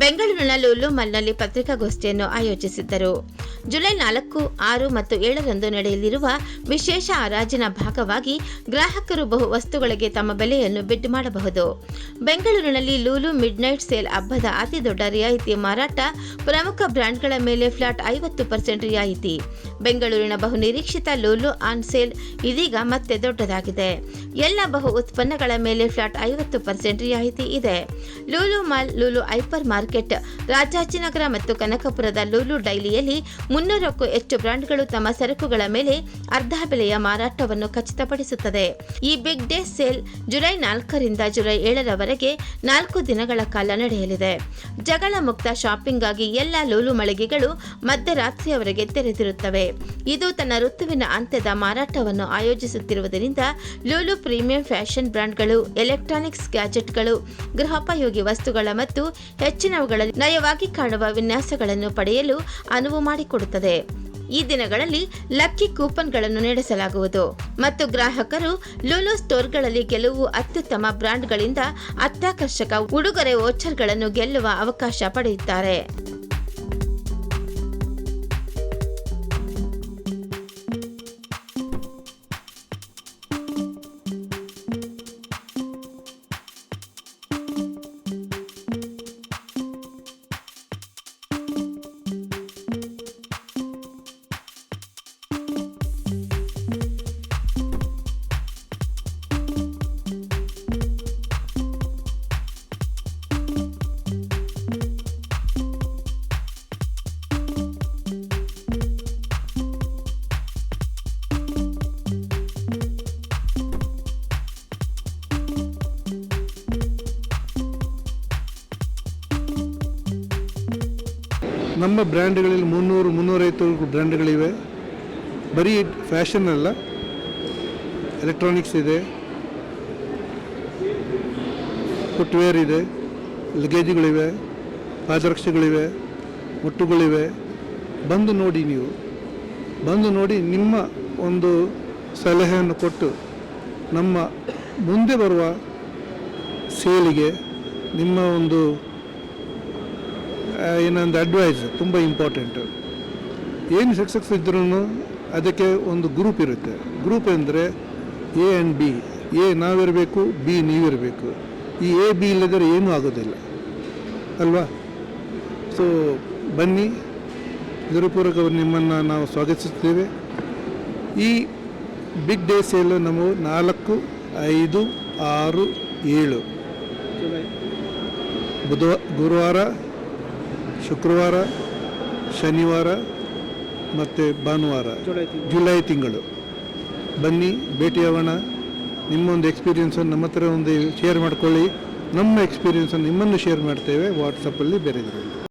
ಬೆಂಗಳೂರಿನ ಲೂಲು ಮಾಲ್ನಲ್ಲಿ ಪತ್ರಿಕಾಗೋಷ್ಠಿಯನ್ನು ಆಯೋಜಿಸಿದ್ದರು. ಜುಲೈ ನಾಲ್ಕು, ಆರು ಮತ್ತು ಏಳರಂದು ನಡೆಯಲಿರುವ ವಿಶೇಷ ಹರಾಜಿನ ಭಾಗವಾಗಿ ಗ್ರಾಹಕರು ಬಹು ವಸ್ತುಗಳಿಗೆ ತಮ್ಮ ಬೆಲೆಯನ್ನು ಬಿಡ್ ಮಾಡಬಹುದು. ಬೆಂಗಳೂರಿನಲ್ಲಿ ಲೂಲು ಮಿಡ್ ನೈಟ್ ಸೇಲ್ ಹಬ್ಬದ ಅತಿದೊಡ್ಡ ರಿಯಾಯಿತಿ ಮಾರಾಟ ಪ್ರಮುಖ ಬ್ರ್ಯಾಂಡ್ಗಳ ಮೇಲೆ ಫ್ಲಾಟ್ ಐವತ್ತು ಪರ್ಸೆಂಟ್ ರಿಯಾಯಿತಿ. ಬೆಂಗಳೂರಿನ ಬಹು ನಿರೀಕ್ಷಿತ ಲೂಲು ಆನ್ ಸೇಲ್ ಇದೀಗ ಮತ್ತೆ ದೊಡ್ಡದಾಗಿದೆ. ಎಲ್ಲ ಬಹು ಉತ್ಪನ್ನಗಳ ಮೇಲೆ ಫ್ಲಾಟ್ ಐವತ್ತು ಪರ್ಸೆಂಟ್ ರಿಯಾಯಿತಿ ಇದೆ. ಲೂಲು ಮಾಲ್, ಲೂಲು ಹೈಪರ್ ರಾಜಾಜಿನಗರ ಮತ್ತು ಕನಕಪುರದ ಲೂಲು ಡೈಲಿಯಲ್ಲಿ ಮುನ್ನೂರಕ್ಕೂ ಹೆಚ್ಚು ಬ್ರ್ಯಾಂಡ್ಗಳು ತಮ್ಮ ಸರಕುಗಳ ಮೇಲೆ ಅರ್ಧ ಬೆಲೆಯ ಮಾರಾಟವನ್ನು ಖಚಿತಪಡಿಸುತ್ತದೆ. ಈ ಬಿಗ್ ಡೇ ಸೇಲ್ ಜುಲೈ ನಾಲ್ಕರಿಂದ ಜುಲೈ ಏಳರವರೆಗೆ ನಾಲ್ಕು ದಿನಗಳ ಕಾಲ ನಡೆಯಲಿದೆ. ಜಗಳ ಮುಕ್ತ ಶಾಪಿಂಗ್ ಆಗಿ ಎಲ್ಲ ಲೂಲು ಮಳಿಗೆಗಳು ಮಧ್ಯರಾತ್ರಿಯವರೆಗೆ ತೆರೆದಿರುತ್ತವೆ. ಇದು ತನ್ನ ಋತುವಿನ ಅಂತ್ಯದ ಮಾರಾಟವನ್ನು ಆಯೋಜಿಸುತ್ತಿರುವುದರಿಂದ ಲೂಲು ಪ್ರೀಮಿಯಂ ಫ್ಯಾಷನ್ ಬ್ರ್ಯಾಂಡ್ಗಳು ಎಲೆಕ್ಟ್ರಾನಿಕ್ಸ್ ಗ್ಯಾಜೆಟ್ಗಳು, ಗೃಹೋಪಯೋಗಿ ವಸ್ತುಗಳ ಮತ್ತು ಹೆಚ್ಚಿನವುಗಳಲ್ಲಿ ನಯವಾಗಿ ಕಾಣುವ ವಿನ್ಯಾಸಗಳನ್ನು ಪಡೆಯಲು ಅನುವು ಮಾಡಿಕೊಡುತ್ತದೆ. ಈ ದಿನಗಳಲ್ಲಿ ಲಕ್ಕಿ ಕೂಪನ್ಗಳನ್ನು ನಡೆಸಲಾಗುವುದು. ಮತ್ತು ಗ್ರಾಹಕರು ಲೂಲು ಸ್ಟೋರ್ಗಳಲ್ಲಿ ಕೆಲವು ಅತ್ಯುತ್ತಮ ಬ್ರ್ಯಾಂಡ್ಗಳಿಂದ ಅತ್ಯಾಕರ್ಷಕ ಉಡುಗೊರೆ ವೋಚರ್ಗಳನ್ನು ಗೆಲ್ಲುವ ಅವಕಾಶ ಪಡೆಯುತ್ತಾರೆ. ನಮ್ಮ ಬ್ರ್ಯಾಂಡ್ಗಳಲ್ಲಿ ಮುನ್ನೂರು ಮುನ್ನೂರೈವತ್ತು ಬ್ರ್ಯಾಂಡ್ಗಳಿವೆ. ಬರೀ ಫ್ಯಾಷನ್ ಅಲ್ಲ, ಎಲೆಕ್ಟ್ರಾನಿಕ್ಸ್ ಇದೆ, ಫುಟ್ವೇರ್ ಇದೆ, ಲಗೇಜ್ಗಳಿವೆ, ಪಾದರಕ್ಷೆಗಳಿವೆ, ಮುಟ್ಟುಗಳಿವೆ. ಬಂದು ನೋಡಿ ನೀವು. ಬಂದು ನೋಡಿ ನಿಮ್ಮ ಒಂದು ಸಲಹೆಯನ್ನು ಕೊಟ್ಟು ನಮ್ಮ ಮುಂದೆ ಬರುವ ಸೇಲಿಗೆ ನಿಮ್ಮ ಒಂದು ಏನೊಂದು ಅಡ್ವೈಸ್ ತುಂಬ ಇಂಪಾರ್ಟೆಂಟು ಏನು ಸಕ್ಸಸ್ ಇದ್ರೂ ಅದಕ್ಕೆ ಒಂದು ಗ್ರೂಪ್ ಇರುತ್ತೆ. ಗ್ರೂಪ್ ಅಂದರೆ ಎ ಆ್ಯಂಡ್ ಬಿ ಎ ನಾವಿರಬೇಕು ಬಿ ನೀವಿರಬೇಕು. ಈ ಎ ಬಿ ಇಲ್ಲದರೆ ಏನೂ ಆಗೋದಿಲ್ಲ. ಅಲ್ವಾ? ಸೊ ಬನ್ನಿ. ನಿರುಪೂರ್ವಕ ನಿಮ್ಮನ್ನು ನಾವು ಸ್ವಾಗತಿಸುತ್ತೇವೆ. ಈ ಬಿಗ್ ಡೇ ಸೇಲು ನಾವು ನಾಲ್ಕು, ಐದು, ಆರು, ಏಳು. ಬುಧವಾರ ಗುರುವಾರ ಶುಕ್ರವಾರ, ಶನಿವಾರ ಮತ್ತು ಭಾನುವಾರ, ಜುಲೈ ತಿಂಗಳು. ಬನ್ನಿ ಭೇಟಿಯಾಗೋಣ ನಿಮ್ಮೊಂದು ಎಕ್ಸ್ಪೀರಿಯನ್ಸನ್ನು ನಮ್ಮ ಹತ್ರ ಒಂದು ಶೇರ್ ಮಾಡ್ಕೊಳ್ಳಿ. ನಮ್ಮ ಎಕ್ಸ್ಪೀರಿಯನ್ಸನ್ನು ನಿಮ್ಮನ್ನು ಶೇರ್ ಮಾಡ್ತೇವೆ. ವಾಟ್ಸಪ್ಪಲ್ಲಿ ಬೇರೆದ್ರಲ್ಲಿ